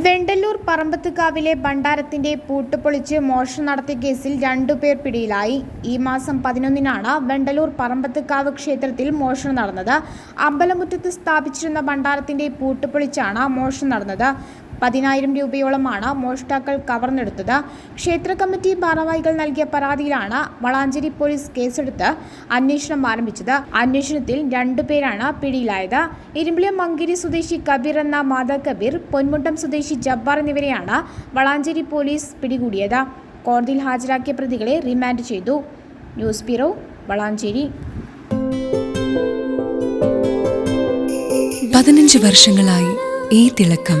വെണ്ടല്ലൂർ പറമ്പത്തുകാവിലെ ഭണ്ഡാരത്തിന്റെ പൂട്ടുപൊളിച്ച് മോഷണം നടത്തിയ കേസിൽ രണ്ടുപേർ പിടിയിലായി. ഈ മാസം പതിനൊന്നിനാണ് വെണ്ടല്ലൂർ പറമ്പത്തുകാവ് ക്ഷേത്രത്തിൽ മോഷണം നടന്നത്. അമ്പലമുറ്റത്ത് സ്ഥാപിച്ചിരുന്ന ഭണ്ഡാരത്തിന്റെ പൂട്ടുപൊളിച്ചാണ് മോഷണം നടന്നത്. പതിനായിരം രൂപയോളമാണ് മോഷ്ടാക്കൾ കവർന്നെടുത്തത്. ക്ഷേത്ര കമ്മിറ്റി ഭാരവാഹികൾ നൽകിയ പരാതിയിലാണ് വളാഞ്ചേരി പോലീസ് കേസെടുത്ത് അന്വേഷണം ആരംഭിച്ചത്. അന്വേഷണത്തിൽ രണ്ടുപേരാണ് പിടിയിലായത്. ഇരുമ്പിളിയം മങ്കിരി സ്വദേശി കബീർ എന്ന മാതാ കബീർ പൊന്മുട്ടം സ്വദേശി ജബ്ബാർ എന്നിവരെയാണ് വളാഞ്ചേരി പോലീസ് പിടികൂടിയത്. കോടതിയിൽ ഹാജരാക്കിയ പ്രതികളെ റിമാൻഡ് ചെയ്തു. News bureau Valanchery. പതിനഞ്ച് വർഷങ്ങളായി ഈ തിളക്കം